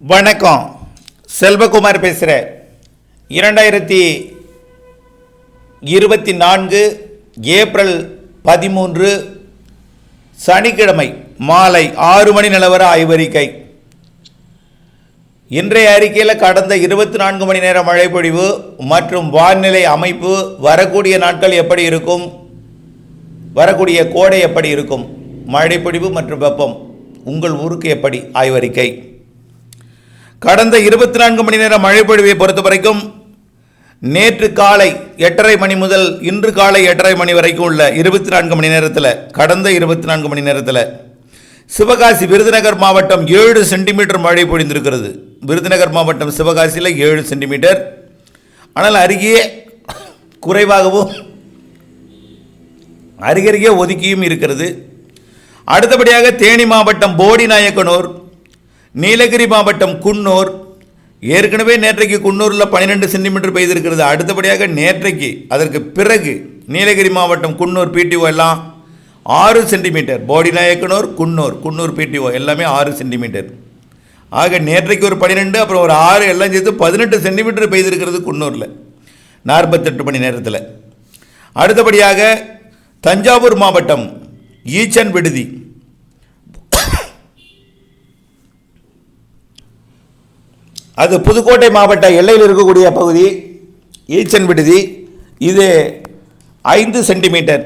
வணக்கம். செல்வகுமார் பேசுகிறேன் இரண்டாயிரத்தி இருபத்தி நான்கு ஏப்ரல் பதிமூன்று சனிக்கிழமை மாலை ஆறு மணி நிலவர ஆய்வறிக்கை. இன்றைய அறிக்கையில் கடந்த இருபத்தி நான்கு மணி நேர மழைப்பொழிவு மற்றும் வானிலை அமைப்பு வரக்கூடிய நாட்கள் எப்படி இருக்கும்? வரக்கூடிய கோடை எப்படி இருக்கும்? மழைப்பொழிவு மற்றும் வெப்பம் உங்கள் ஊருக்கு எப்படி ஆய்வறிக்கை? கடந்த இருபத்தி நான்கு மணி நேர மழைப்பொழிவை பொறுத்த வரைக்கும் நேற்று காலை எட்டரை மணி முதல் இன்று காலை எட்டரை மணி வரைக்கும் உள்ள இருபத்தி நான்கு மணி நேரத்தில் கடந்த இருபத்தி நான்கு மணி நேரத்தில் சிவகாசி விருதுநகர் மாவட்டம் ஏழு சென்டிமீட்டர் மழை பொழிந்திருக்கிறது. விருதுநகர் மாவட்டம் சிவகாசியில் ஏழு சென்டிமீட்டர். ஆனால் அருகே குறைவாகவும் அருகருகே ஒதுக்கியும் இருக்கிறது. அடுத்தபடியாக தேனி மாவட்டம் போடி நாயக்கனூர் நீலகிரி மாவட்டம் குன்னூர். ஏற்கனவே நேற்றைக்கு குன்னூரில் பன்னிரெண்டு சென்டிமீட்டர் பெய்திருக்கிறது. அடுத்தபடியாக நேற்றைக்கு அதற்கு பிறகு நீலகிரி மாவட்டம் குன்னூர் பிடிஓ எல்லாம் ஆறு சென்டிமீட்டர். போடிநாயக்கனூர் குன்னூர் குன்னூர் பிடிஓ எல்லாமே ஆறு சென்டிமீட்டர். ஆக நேற்றைக்கு ஒரு பன்னிரெண்டு அப்புறம் ஒரு ஆறு எல்லாம் சேர்த்து பதினெட்டு சென்டிமீட்டர் பெய்திருக்கிறது குன்னூரில். நாற்பத்தெட்டு மணி நேரத்தில். அடுத்தபடியாக தஞ்சாவூர் மாவட்டம் ஈச்சன் விடுதி. அது புதுக்கோட்டை மாவட்ட எல்லையில் இருக்கக்கூடிய பகுதி ஈச்சன் விடுதி. இது ஐந்து சென்டிமீட்டர்.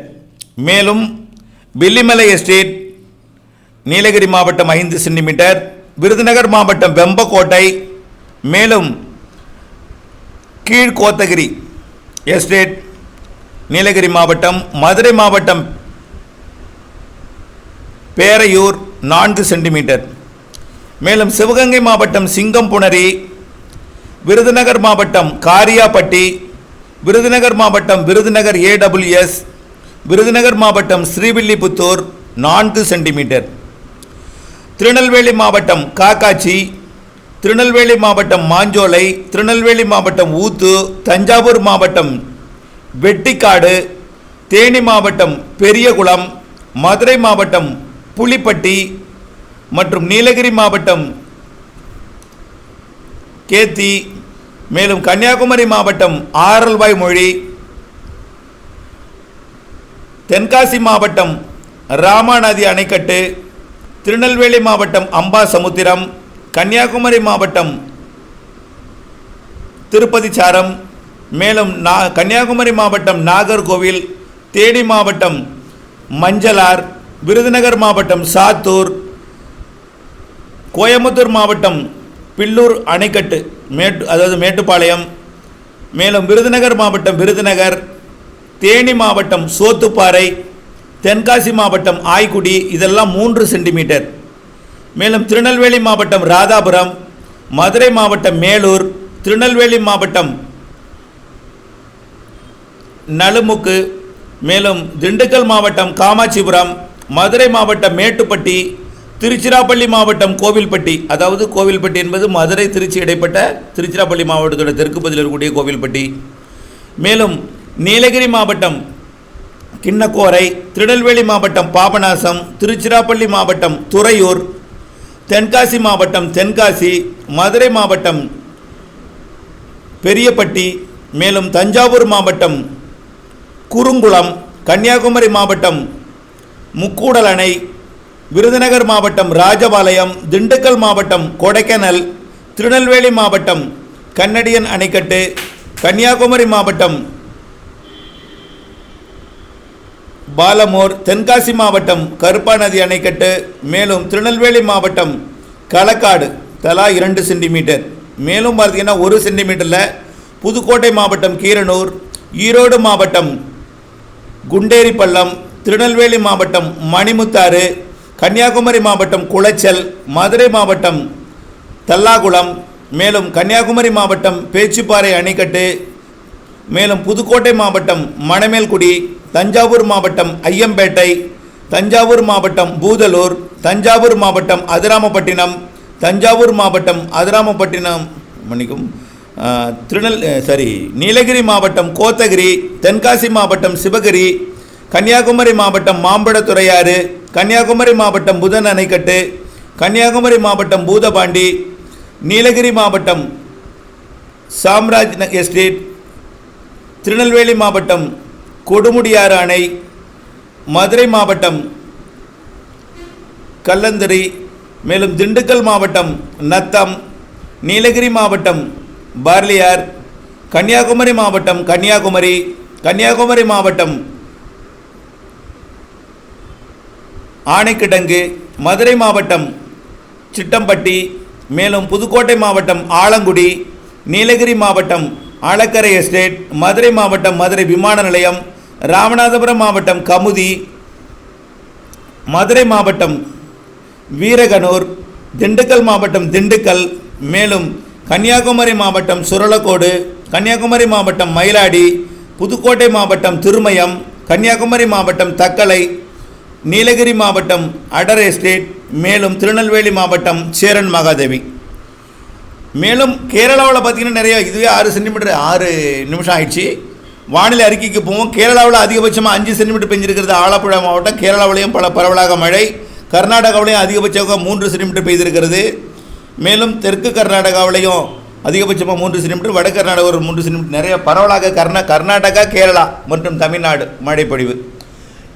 மேலும் வெள்ளிமலை எஸ்டேட் நீலகிரி மாவட்டம் ஐந்து சென்டிமீட்டர். விருதுநகர் மாவட்டம் வெம்பக்கோட்டை. மேலும் கீழ்கோத்தகிரி எஸ்டேட் நீலகிரி மாவட்டம் மதுரை மாவட்டம் பேரையூர் நான்கு சென்டிமீட்டர். மேலும் சிவகங்கை மாவட்டம் சிங்கம்புணரி விருதுநகர் மாவட்டம் காரியாப்பட்டி விருதுநகர் மாவட்டம் விருதுநகர் ஏடபிள்யூஎஸ் விருதுநகர் மாவட்டம் ஸ்ரீவில்லிபுத்தூர் நான்கு சென்டிமீட்டர். திருநெல்வேலி மாவட்டம் காக்காச்சி திருநெல்வேலி மாவட்டம் மாஞ்சோலை திருநெல்வேலி மாவட்டம் ஊத்து தஞ்சாவூர் மாவட்டம் வெட்டிக்காடு தேனி மாவட்டம் பெரியகுளம் மதுரை மாவட்டம் புலிப்பட்டி மற்றும் நீலகிரி மாவட்டம் கேத்தி மேலும் கன்னியாகுமரி மாவட்டம் ஆரல்வாய் மொழி தென்காசி மாவட்டம் ராமாநதி அணைக்கட்டு திருநெல்வேலி மாவட்டம் அம்பாசமுத்திரம் கன்னியாகுமரி மாவட்டம் திருப்பதிச்சாரம் மேலும் நா கன்னியாகுமரி மாவட்டம் நாகர்கோவில் தேனி மாவட்டம் மஞ்சளார் விருதுநகர் மாவட்டம் சாத்தூர் கோயம்புத்தூர் மாவட்டம் பில்லூர் அணைக்கட்டு மேட்டு அதாவது மேட்டுப்பாளையம் மேலும் விருதுநகர் மாவட்டம் விருதுநகர் தேனி மாவட்டம் சோத்துப்பாறை தென்காசி மாவட்டம் ஆய்க்குடி இதெல்லாம் மூன்று சென்டிமீட்டர். மேலும் திருநெல்வேலி மாவட்டம் ராதாபுரம் மதுரை மாவட்டம் மேலூர் திருநெல்வேலி மாவட்டம் நலுமுக்கு மேலும் திண்டுக்கல் மாவட்டம் காமாட்சிபுரம் மதுரை மாவட்டம் மேட்டுப்பட்டி திருச்சிராப்பள்ளி மாவட்டம் கோவில்பட்டி அதாவது கோவில்பட்டி என்பது மதுரை திருச்சி இடைப்பட்ட திருச்சிராப்பள்ளி மாவட்டத்தோட தெற்கு பகுதியில் இருக்கக்கூடிய கோவில்பட்டி. மேலும் நீலகிரி மாவட்டம் கிண்ணக்கோரை திருநெல்வேலி மாவட்டம் பாபநாசம் திருச்சிராப்பள்ளி மாவட்டம் துறையூர் தென்காசி மாவட்டம் தென்காசி மதுரை மாவட்டம் பெரியப்பட்டி மேலும் தஞ்சாவூர் மாவட்டம் குறுங்குளம் கன்னியாகுமரி மாவட்டம் முக்கூடல் அணை விருதுநகர் மாவட்டம் ராஜபாளையம் திண்டுக்கல் மாவட்டம் கொடைக்கானல் திருநெல்வேலி மாவட்டம் கன்னடியன் அணைக்கட்டு கன்னியாகுமரி மாவட்டம் பாலமோர் தென்காசி மாவட்டம் கருப்பா நதி அணைக்கட்டு மேலும் திருநெல்வேலி மாவட்டம் களக்காடு தலா இரண்டு சென்டிமீட்டர். மேலும் பார்த்தீங்கன்னா ஒரு சென்டிமீட்டரில் புதுக்கோட்டை மாவட்டம் கீரனூர் ஈரோடு மாவட்டம் குண்டேரிப்பள்ளம் திருநெல்வேலி மாவட்டம் மணிமுத்தாறு கன்னியாகுமரி மாவட்டம் குளச்சல் மதுரை மாவட்டம் தல்லாகுளம் மேலும் கன்னியாகுமரி மாவட்டம் பேச்சுப்பாறை அணைக்கட்டு மேலும் புதுக்கோட்டை மாவட்டம் மணமேல்குடி தஞ்சாவூர் மாவட்டம் ஐயம்பேட்டை தஞ்சாவூர் மாவட்டம் பூதலூர் தஞ்சாவூர் மாவட்டம் அதிராமப்பட்டினம் தஞ்சாவூர் மாவட்டம் அதிராமப்பட்டினம் மன்னிக்கும் திருநெல் சாரி நீலகிரி மாவட்டம் கோத்தகிரி தென்காசி மாவட்டம் சிவகிரி கன்னியாகுமரி மாவட்டம் மாம்பழத்துறையாறு கன்னியாகுமரி மாவட்டம் புதன் அணைக்கட்டு கன்னியாகுமரி மாவட்டம் பூதபாண்டி நீலகிரி மாவட்டம் சாம்ராஜ் எஸ்டேட் திருநெல்வேலி மாவட்டம் கொடுமுடியாறு அணை மதுரை மாவட்டம் கல்லந்தரி மேலும் திண்டுக்கல் மாவட்டம் நத்தம் நீலகிரி மாவட்டம் பார்லியார் கன்னியாகுமரி மாவட்டம் கன்னியாகுமரி கன்னியாகுமரி மாவட்டம் ஆனைக்கிடங்கு மதுரை மாவட்டம் சிட்டம்பட்டி மேலும் புதுக்கோட்டை மாவட்டம் ஆலங்குடி நீலகிரி மாவட்டம் ஆலக்கரை எஸ்டேட் மதுரை மாவட்டம் மதுரை விமான நிலையம் ராமநாதபுரம் மாவட்டம் கமுதி மதுரை மாவட்டம் வீரகனூர் திண்டுக்கல் மாவட்டம் திண்டுக்கல் மேலும் கன்னியாகுமரி மாவட்டம் சுரலக்கோடு கன்னியாகுமரி மாவட்டம் மயிலாடி புதுக்கோட்டை மாவட்டம் திருமயம் கன்னியாகுமரி மாவட்டம் தக்கலை நீலகிரி மாவட்டம் அடர் எஸ்டேட் மேலும் திருநெல்வேலி மாவட்டம் சேரன் மகாதேவி. மேலும் கேரளாவில் பார்த்தீங்கன்னா நிறைய இதுவே ஆறு சென்டிமீட்டர் ஆறு நிமிஷம் ஆயிடுச்சு. வானிலை அறிக்கைக்கு போவோம். கேரளாவில் அதிகபட்சமாக அஞ்சு சென்டிமீட்டர் பெஞ்சிருக்கிறது. ஆலப்புழா மாவட்டம் கேரளாவிலையும் பல பரவலாக மழை. கர்நாடகாவிலையும் அதிகபட்சமாக மூன்று சென்டிமீட்டர் பெய்திருக்கிறது. மேலும் தெற்கு கர்நாடகாவிலையும் அதிகபட்சமாக மூன்று சென்டிமீட்டர் வட கர்நாடகா ஒரு மூன்று சென்டிமீட்டர் நிறைய பரவலாக கர்நா கர்நாடகா கேரளா மற்றும் தமிழ்நாடு மழைப்பொழிவு.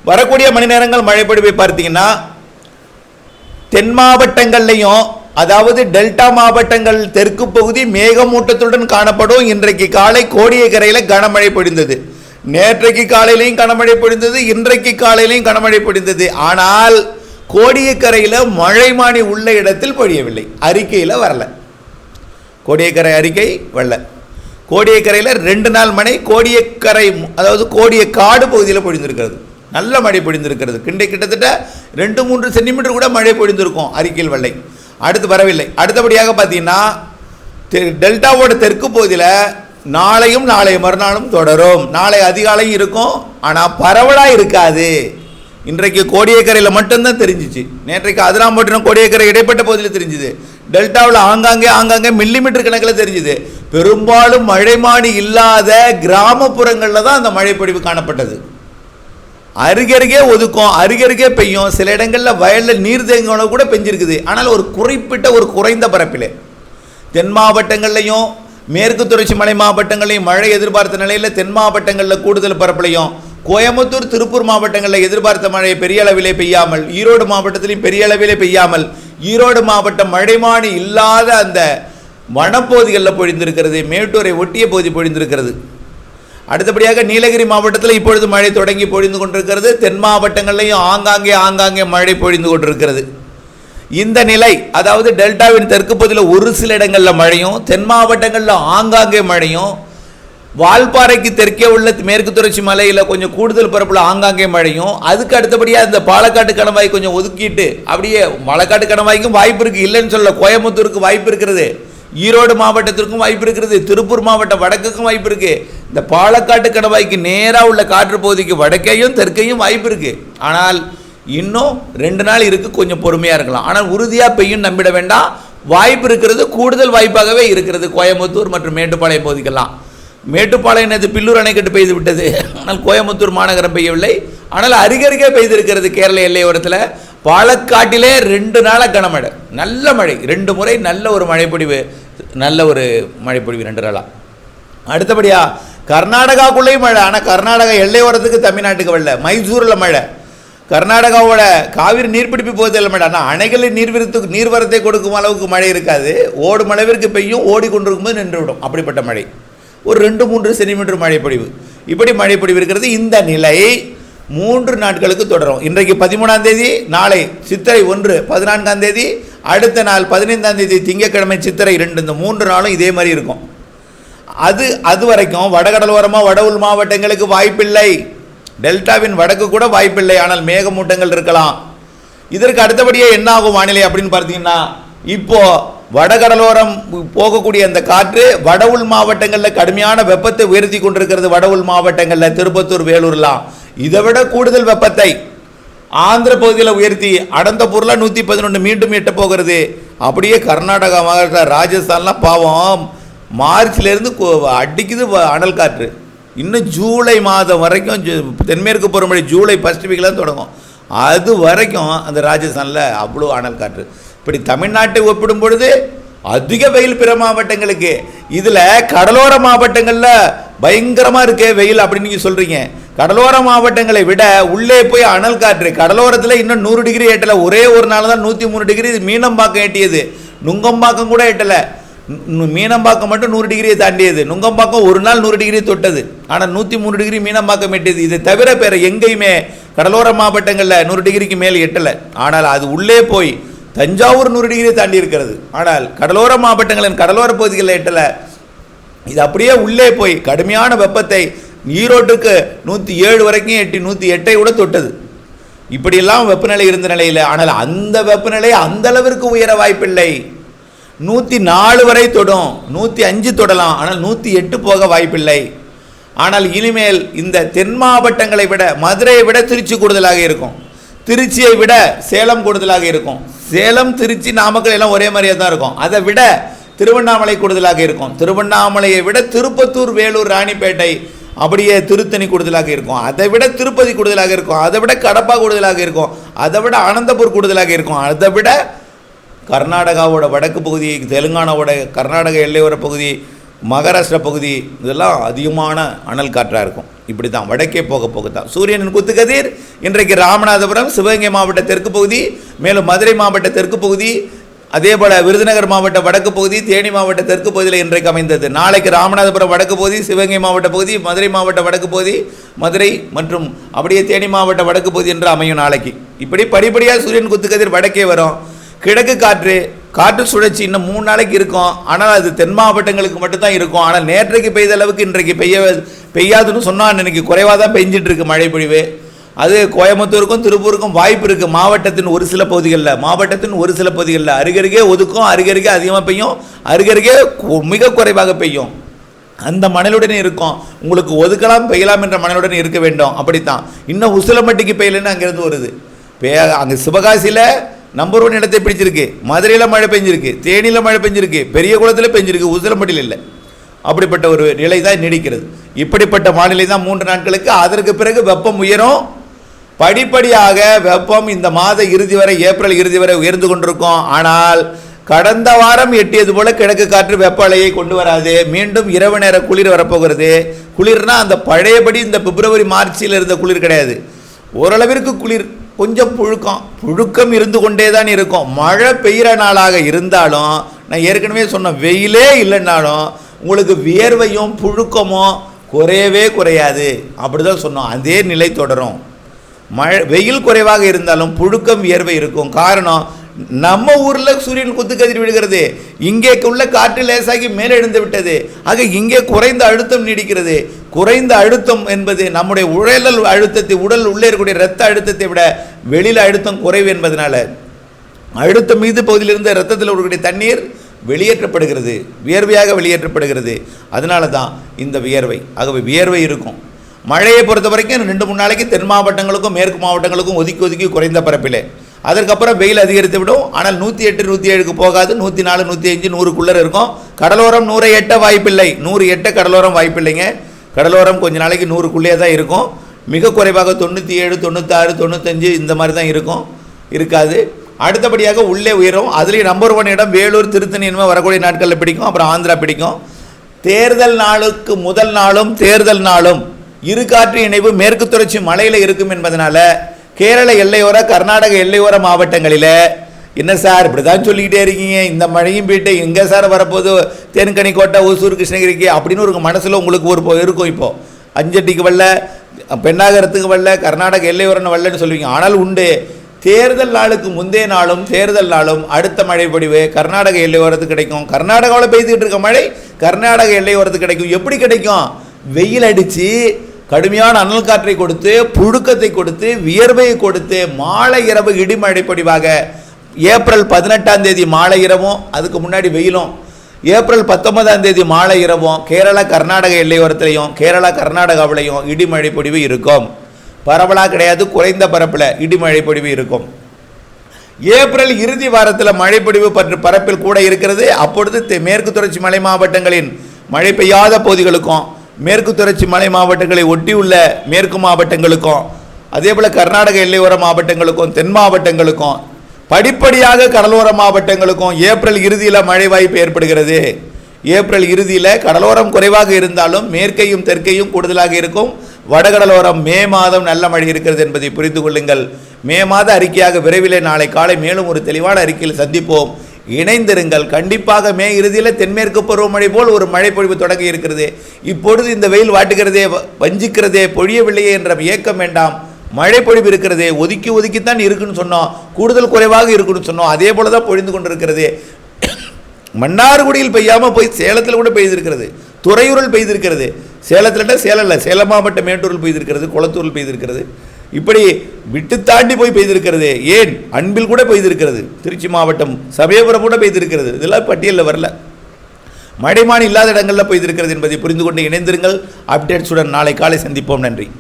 வரக்கூடிய மணி நேரங்கள் மழைப்பொழிவை பார்த்தீங்கன்னா தென் மாவட்டங்கள்லையும் அதாவது டெல்டா மாவட்டங்கள் தெற்கு பகுதி மேகமூட்டத்துடன் காணப்படும். இன்றைக்கு காலை கோடியக்கரையில் கனமழை பொழிந்தது. நேற்றைக்கு காலையிலையும் கனமழை பொழிந்தது. இன்றைக்கு காலையிலையும் கனமழை பொழிந்தது. ஆனால் கோடியக்கரையில் மழைமானி உள்ள இடத்தில் பொழியவில்லை. அறிக்கையில் வரல. கோடியக்கரை அறிக்கை வரல. கோடியக்கரையில் ரெண்டு நாள் மழை கோடியக்கரை அதாவது கோடியக்காடு பகுதியில் பொழிந்திருக்கிறது. நல்ல மழை பொழிந்திருக்கிறது. கிண்டை கிட்டத்தட்ட ரெண்டு மூன்று சென்டிமீட்டர் கூட மழை பொழிந்திருக்கும் அறிக்கையில் வெள்ளை. அடுத்து வரவில்லை. அடுத்தபடியாக பார்த்தீங்கன்னா தெ- டெல்டாவோட தெற்கு பகுதியில் நாளையும் நாளை மறுநாளும் தொடரும். நாளை அதிகாலையும் இருக்கும். ஆனால் பரவலாக இருக்காது. இன்றைக்கு கோடியக்கரையில் மட்டும்தான் தெரிஞ்சிச்சு. நேற்றைக்கு அதிராம்பட்டினம் கோடியக்கரை இடைப்பட்ட பகுதியில் தெரிஞ்சுது. டெல்டாவில் ஆங்காங்கே ஆங்காங்கே மில்லிமீட்டர் கணக்கில் தெரிஞ்சுது. பெரும்பாலும் மழைமானி இல்லாத கிராமப்புறங்களில் தான் அந்த மழைப்பொழிவு காணப்பட்டது. அருகருகே ஒதுக்கும் அருகருகே பெய்யும். சில இடங்களில் வயலில் நீர் தேங்கின கூட பெஞ்சிருக்குது. ஆனால் ஒரு குறிப்பிட்ட ஒரு குறைந்த பரப்பில். தென் மாவட்டங்கள்லையும் மேற்கு தொடர்ச்சி மலை மாவட்டங்களையும் மழை எதிர்பார்த்த நிலையில் தென் மாவட்டங்களில் கூடுதல் பரப்புலையும் கோயம்புத்தூர் திருப்பூர் மாவட்டங்களில் எதிர்பார்த்த மழை பெரிய அளவிலே பெய்யாமல் ஈரோடு மாவட்டத்திலையும் பெரிய அளவிலே பெய்யாமல் ஈரோடு மாவட்டம் மழைமானி இல்லாத அந்த வனப்பகுதிகளில் பொழிந்திருக்கிறது மேட்டூரை ஒட்டிய பகுதி பொழிந்திருக்கிறது. அடுத்தபடியாக நீலகிரி மாவட்டத்தில் இப்பொழுது மழை தொடங்கி பொழிந்து கொண்டிருக்கிறது. தென் மாவட்டங்கள்லையும் ஆங்காங்கே ஆங்காங்கே மழை பொழிந்து கொண்டிருக்கிறது. இந்த நிலை அதாவது டெல்டாவின் தெற்கு பகுதியில் ஒரு சில இடங்களில் மழையும் தென் மாவட்டங்களில் ஆங்காங்கே மழையும் வால்பாறைக்கு தெற்கே உள்ள மேற்கு தொடர்ச்சி மலையில் கொஞ்சம் கூடுதல் பரப்பில் ஆங்காங்கே மழையும் அதுக்கு அடுத்தபடியாக இந்த பாலக்காட்டு கணவாய் கொஞ்சம் ஒதுக்கிட்டு அப்படியே மலைக்காட்டு கணவாய்க்கும் வாய்ப்பு இருக்குது இல்லைன்னு சொல்ல கோயம்புத்தூருக்கு வாய்ப்பு இருக்கிறது. ஈரோடு மாவட்டத்திற்கும் வாய்ப்பு இருக்கிறது. திருப்பூர் மாவட்டம் வடக்குக்கும் வாய்ப்பு இருக்குது இந்த பாலக்காட்டு கணவாய்க்கு நேராக உள்ள காற்று பகுதிக்கு வடக்கையும் தெற்கையும் வாய்ப்பு இருக்குது ஆனால் இன்னும் ரெண்டு நாள் இருக்குது கொஞ்சம் பொறுமையாக இருக்கலாம். ஆனால் உறுதியாக பெய்யும் நம்பிட வேண்டாம். வாய்ப்பு இருக்கிறது கூடுதல் வாய்ப்பாகவே இருக்கிறது கோயம்புத்தூர் மற்றும் மேட்டுப்பாளையம் பகுதிக்கெல்லாம். மேட்டுப்பாளையம் நேற்று பில்லூர் அணைக்கட்டு பெய்து விட்டது. ஆனால் கோயம்புத்தூர் மாநகரம் பெய்யவில்லை. ஆனால் அருகருகே பெய்திருக்கிறது கேரள எல்லையோரத்தில். பாலக்காட்டிலே ரெண்டு நாளாக கனமழை. நல்ல மழை. ரெண்டு முறை நல்ல ஒரு மழைப்பொழிவு நல்ல ஒரு மழைப்பொழிவு ரெண்டு நாளாக அடுத்தபடியாக கர்நாடகாக்குள்ளேயும் மழை. ஆனால் கர்நாடகா எல்லையோரத்துக்கு தமிழ்நாட்டுக்கு வரல. மைசூரில் மழை. கர்நாடகாவோட காவிரி நீர்பிடிப்பு போதில் மழை. ஆனால் அணைகளில் நீர்வரத்து நீர்வரத்தை கொடுக்கும் அளவுக்கு மழை இருக்காது. ஓடும் அளவிற்கு பெய்யும் ஓடிக்கொண்டிருக்கும்போது நின்றுவிடும். அப்படிப்பட்ட மழை. ஒரு ரெண்டு மூன்று சென்டிமீட்டர் மழைப்பொழிவு. இப்படி மழைப்பொழிவு இருக்கிறது இந்த நிலை மூன்று நாட்களுக்கு தொடரும். இன்றைக்கு பதிமூணாம் தேதி நாளை சித்திரை ஒன்று பதினான்காம் தேதி அடுத்த நாள் பதினைந்தாம் தேதி திங்கட்கிழமை சித்திரை ரெண்டு. இந்த மூன்று நாளும் இதே மாதிரி இருக்கும். அது அது வரைக்கும் வடகடலோரமாக வட உள் மாவட்டங்களுக்கு வாய்ப்பில்லை. டெல்டாவின் வடக்கு கூட வாய்ப்பில்லை ஆனால் மேகமூட்டங்கள் இருக்கலாம். இதற்கு அடுத்தபடியே என்ன ஆகும் வானிலை அப்படின்னு பார்த்தீங்கன்னா இப்போ வடகடலோரம் போகக்கூடிய அந்த காற்று வட உள் மாவட்டங்களில் கடுமையான வெப்பத்தை உயர்த்தி கொண்டிருக்கிறது வட உள் மாவட்டங்களில் திருப்பத்தூர் வேலூர்லாம். இதை விட கூடுதல் வெப்பத்தை ஆந்திர பகுதியில் உயர்த்தி அனந்தபூரில் நூற்றி பதினொன்று மீண்டும் எட்ட போகிறது. அப்படியே கர்நாடகா மாவட்டம் ராஜஸ்தான்லாம் பாவம். மார்ச்லேருந்து அடிக்குது வ- அனல் காற்று. இன்னும் ஜூலை மாதம் வரைக்கும் தென்மேற்கு பருவமழை ஜூலை ஃபஸ்ட் வீக்கில் தொடங்கும். அது வரைக்கும் அந்த ராஜஸ்தானில் அவ்வளோ அனல் காற்று. இப்படி தமிழ்நாட்டை ஒப்பிடும் பொழுது அதிக வெயில் பிற மாவட்டங்களுக்கு. இதில் கடலோர மாவட்டங்களில் பயங்கரமாக இருக்கே வெயில் அப்படின்னு நீங்கள் சொல்கிறீங்க கடலோர மாவட்டங்களை விட உள்ளே போய் அனல் காற்று. கடலோரத்தில் இன்னும் நூறு டிகிரி எட்டலை ஒரே ஒரு நாள் தான் நூற்றி மூணு டிகிரி மீனம்பாக்கம் எட்டியது நுங்கம்பாக்கம் கூட எட்டலை மீனம்பாக்கம் மட்டும் நூறு டிகிரியை தாண்டியது. நுங்கம்பாக்கம் ஒரு நாள் நூறு டிகிரி தொட்டது. ஆனால் நூற்றி மூணு டிகிரி மீனம்பாக்கம் எட்டியது. இதை தவிர வேற எங்கேயுமே கடலோர மாவட்டங்களில் நூறு டிகிரிக்கு மேல் எட்டலை. ஆனால் அது உள்ளே போய் தஞ்சாவூர் நூறு டிகிரியை தாண்டி இருக்கிறது ஆனால் கடலோர மாவட்டங்களின் கடலோர பகுதிகளில் எட்டலை. இது அப்படியே உள்ளே போய் கடுமையான வெப்பத்தை ஈரோட்டுக்கு நூற்றி ஏழு வரைக்கும் எட்டி நூற்றி எட்டை கூட தொட்டது. இப்படியெல்லாம் வெப்பநிலை இருந்த நிலையில் ஆனால் அந்த வெப்பநிலை அந்த அளவிற்கு உயர வாய்ப்பில்லை. நூற்றி நாலு வரை தொடும். நூற்றி அஞ்சு தொடலாம். ஆனால் நூற்றி எட்டு போக வாய்ப்பில்லை. ஆனால் இனிமேல் இந்த தென் மாவட்டங்களை விட மதுரையை விட திருச்சி கூடுதலாக இருக்கும். திருச்சியை விட சேலம் கூடுதலாக இருக்கும். சேலம் திருச்சி நாமக்கல் எல்லாம் ஒரே மாதிரியே தான் இருக்கும். அதை விட திருவண்ணாமலை கூடுதலாக இருக்கும். திருவண்ணாமலையை விட திருப்பத்தூர் வேலூர் ராணிப்பேட்டை அப்படியே திருத்தணி கூடுதலாக இருக்கும். அதை விட திருப்பதி கூடுதலாக இருக்கும். அதை விட கடப்பா கூடுதலாக இருக்கும். அதை விட அனந்தபூர் கூடுதலாக இருக்கும். அதை விட கர்நாடகாவோட வடக்கு பகுதி தெலுங்கானாவோட கர்நாடக எல்லையோர பகுதி மகாராஷ்டிரா பகுதி இதெல்லாம் அதிகமான அனல் காற்றாக இருக்கும். இப்படி தான் வடக்கே போக போக தான் சூரியனின் குத்துக்கதிர் இன்றைக்கு ராமநாதபுரம் சிவகங்கை மாவட்ட தெற்கு பகுதி மேலும் மதுரை மாவட்ட தெற்கு பகுதி அதே போல் விருதுநகர் மாவட்ட வடக்கு பகுதி தேனி மாவட்ட தெற்கு பகுதியில் இன்றைக்கு அமைந்தது. நாளைக்கு ராமநாதபுரம் வடக்கு பகுதி சிவகங்கை மாவட்ட பகுதி மதுரை மாவட்ட வடக்கு பகுதி மதுரை மற்றும் அப்படியே தேனி மாவட்ட வடக்கு பகுதி என்று அமையும் நாளைக்கு. இப்படி படிப்படியாக சூரியன் குத்துக்கதிர் வடக்கே வரும். கிழக்கு காற்று காற்று சுழற்சி இன்னும் மூணு நாளைக்கு இருக்கும். ஆனால் அது தென் மாவட்டங்களுக்கு மட்டும்தான் இருக்கும். ஆனால் நேற்றைக்கு பெய்த அளவுக்கு இன்றைக்கு பெய்ய பெய்யாதுன்னு சொன்னால் இன்றைக்கி குறைவாக தான் பெஞ்சிட்டு இருக்கு மழை பொழிவு. அது கோயம்புத்தூருக்கும் திருப்பூருக்கும் வாய்ப்பு இருக்குது மாவட்டத்தின் ஒரு சில பகுதிகளில் மாவட்டத்தின் ஒரு சில பகுதிகளில் அருகருகே ஒதுக்கும் அருகருகே அதிகமாக பெய்யும் அருகருகே மிக குறைவாக பெய்யும். அந்த மணலுடன் இருக்கும். உங்களுக்கு ஒதுக்கலாம் பெய்யலாம் என்ற மணலுடன் இருக்க வேண்டும். அப்படித்தான். இன்னும் உசிலம்பட்டிக்கு பெய்யலன்னு அங்கேருந்து வருது. பே அங்கே சிவகாசியில் நம்பர் ஒன் இடத்தை பிடிச்சிருக்கு. மதுரையில் மழை பெஞ்சிருக்கு. தேனியில் மழை பெஞ்சிருக்கு. பெரிய குளத்தில் பெஞ்சிருக்கு. உசிலம்பட்டியில் இல்லை. அப்படிப்பட்ட ஒரு நிலை தான் நீடிக்கிறது. இப்படிப்பட்ட வானிலை தான் மூன்று நாட்களுக்கு. அதற்கு பிறகு வெப்பம் உயரும். படிப்படியாக வெப்பம் இந்த மாத இறுதி வரை ஏப்ரல் இறுதி வரை உயர்ந்து கொண்டிருக்கும். ஆனால் கடந்த வாரம் எட்டியது போல கிழக்கு காற்று வெப்ப அலையை கொண்டு வராது. மீண்டும் இரவு நேர குளிர் வரப்போகிறது. குளிர்னா அந்த பழையபடி இந்த பிப்ரவரி மார்ச்சில் இருந்த குளிர் கிடையாது. ஓரளவிற்கு குளிர் கொஞ்சம் புழுக்கம். புழுக்கம் இருந்து கொண்டே தான் இருக்கும். மழை பெய்கிற நாளாக இருந்தாலும் நான் ஏற்கனவே சொன்ன வெயிலே இல்லைன்னாலும் உங்களுக்கு வியர்வையும் புழுக்கமும் குறையவே குறையாது. அப்படி தான் சொன்னோம். அதே நிலை தொடரும். மழை வெயில் குறைவாக இருந்தாலும் புழுக்கம் வியர்வை இருக்கும். காரணம் நம்ம ஊரில் சூரியன் குத்துக்கதிர் விழுகிறது. இங்கே உள்ள காற்று லேசாகி மேலே எழுந்து விட்டது. ஆக இங்கே குறைந்த அழுத்தம் நீடிக்கிறது. குறைந்த அழுத்தம் என்பது நம்முடைய உழலல் அழுத்தத்தை உடல் உள்ளே இருக்கக்கூடிய இரத்த அழுத்தத்தை விட வெளியில் அழுத்தம் குறைவு என்பதனால. அழுத்தம் மீது பகுதியிலிருந்து ரத்தத்தில் இருக்கக்கூடிய தண்ணீர் வெளியேற்றப்படுகிறது. வியர்வையாக வெளியேற்றப்படுகிறது. அதனால தான் இந்த வியர்வை. ஆகவே வியர்வை இருக்கும். மழையை பொறுத்த வரைக்கும் ரெண்டு மூணு நாளைக்கு தென் மாவட்டங்களுக்கும் மேற்கு மாவட்டங்களுக்கும் ஒதுக்கி ஒதுக்கி குறைந்த பரப்பிலே. அதற்கப்புறம் வெயில் அதிகரித்து விடும். ஆனால் நூற்றி எட்டு நூற்றி ஏழுக்கு போகாது. நூற்றி நாலு நூற்றி அஞ்சு நூறுக்குள்ளே இருக்கும். கடலோரம் நூறை எட்ட வாய்ப்பில்லை. நூறு எட்ட கடலோரம் வாய்ப்பில்லைங்க. கடலோரம் கொஞ்ச நாளைக்கு நூறுக்குள்ளேயே தான் இருக்கும். மிக குறைவாக தொண்ணூற்றி ஏழு தொண்ணூத்தாறு தொண்ணூத்தஞ்சு இந்த மாதிரி தான் இருக்கும். இருக்காது. அடுத்தபடியாக உள்ளே உயரும். அதுலேயும் நம்பர் ஒன் இடம் வேலூர் திருத்தணி இனிமேல் வரக்கூடிய நாட்களில் பிடிக்கும். அப்புறம் ஆந்திரா பிடிக்கும். தேர்தல் நாளுக்கு முதல் நாளும் தேர்தல் நாளும் இரு காற்று இணைவு மேற்கு தொடர்ச்சி மலையில் இருக்கும் என்பதனால கேரள எல்லையோர கர்நாடக எல்லையோர மாவட்டங்களில் என்ன சார் இப்படி தான் சொல்லிக்கிட்டே இருக்கீங்க? இந்த மழையும் போயிட்டு எங்கே சார் வரப்போகுது? தேன்கனி கோட்டை ஒசூர் கிருஷ்ணகிரிக்கு அப்படின்னு ஒரு மனசில் உங்களுக்கு ஒரு இருக்கும் இப்போது அஞ்சட்டிக்கு வரல பெண்ணாகரத்துக்கு வரல கர்நாடக எல்லையோரன்னு வரலன்னு சொல்லுவீங்க. ஆனால் உண்டு. தேர்தல் நாளுக்கு முந்தைய நாளும் தேர்தல் நாளும் அடுத்த மழை பொழிவு கர்நாடக எல்லையோரத்துக்கு கிடைக்கும். கர்நாடகாவில் பெய்துக்கிட்டு இருக்க மழை கர்நாடக எல்லையோரத்துக்கு கிடைக்கும். எப்படி கிடைக்கும்? வெயில் அடித்து கடுமையான அனல் காற்றை கொடுத்து புழுக்கத்தை கொடுத்து வியர்வையை கொடுத்து மாலை இரவு இடிமழை பொடிவாக ஏப்ரல் பதினெட்டாம் தேதி மாலை இரவும் அதுக்கு முன்னாடி வெயிலும். ஏப்ரல் பத்தொன்பதாம் தேதி மாலை இரவும் கேரளா கர்நாடக எல்லையோரத்திலையும் கேரளா கர்நாடகாவிலையும் இடிமழை பொடிவு இருக்கும். பரவலாக கிடையாது குறைந்த பரப்பில் இடிமழை பொடிவு இருக்கும். ஏப்ரல் இறுதி வாரத்தில் மழைப்பொடிவு பற்று பரப்பில் கூட இருக்கிறது. அப்பொழுது தெ- மேற்கு தொடர்ச்சி மலை மாவட்டங்களின் மழை பெய்யாத பகுதிகளுக்கும் மேற்கு தொடர்ச்சி மலை மாவட்டங்களை ஒட்டியுள்ள மேற்கு மாவட்டங்களுக்கும் அதே போல் கர்நாடக எல்லையோர மாவட்டங்களுக்கும் தென் மாவட்டங்களுக்கும் படிப்படியாக கடலோர மாவட்டங்களுக்கும் ஏப்ரல் இறுதியில் மழை வாய்ப்பு ஏற்படுகிறது. ஏப்ரல் இறுதியில் கடலோரம் குறைவாக இருந்தாலும் மேற்கையும் தெற்கையும் கூடுதலாக இருக்கும். வடகடலோரம் மே மாதம் நல்ல மழை இருக்கிறது என்பதை புரிந்து கொள்ளுங்கள். மே மாத அறிக்கையாக விரைவிலே நாளை காலை மேலும் ஒரு தெளிவான அறிக்கையில் சந்திப்போம். இணைந்திருங்கள். கண்டிப்பாக மே இறுதியில் தென்மேற்கு பருவமழை போல் ஒரு மழை பொழிவு தொடங்கி இருக்கிறது. இப்பொழுது இந்த வெயில் வாட்டுகிறதே வ- வஞ்சிக்கிறதே பொழியவில்லையே என்ற இயக்கம் வேண்டாம். மழை பொழிவு இருக்கிறதே ஒதுக்கி ஒதுக்கித்தான் இருக்குன்னு சொன்னோம். கூடுதல் குறைவாக இருக்குன்னு சொன்னோம். அதே போல தான் பொழிந்து கொண்டிருக்கிறது. மன்னார்குடியில் பெய்யாமல் போய் சேலத்தில் கூட பெய்திருக்கிறது. துறையூரில் பெய்திருக்கிறது. சேலத்தில் சேலம் இல்லை. சேலம் மாவட்ட மேட்டூரில் பெய்திருக்கிறது குளத்தூரில் பெய்திருக்கிறது. இப்படி விட்டு தாண்டி போய் பெய்திருக்கிறது ஏன்? அன்பில் கூட பெய்திருக்கிறது. திருச்சி மாவட்டம் சமயபுரம் கூட பெய்திருக்கிறது. இதெல்லாம் பட்டியலில் வரல. மழைமான் இல்லாத இடங்களில் பெய்திருக்கிறது என்பதை புரிந்து கொண்டு இணைந்திருங்கள். அப்டேட்ஸுடன் நாளை காலை சந்திப்போம். நன்றி.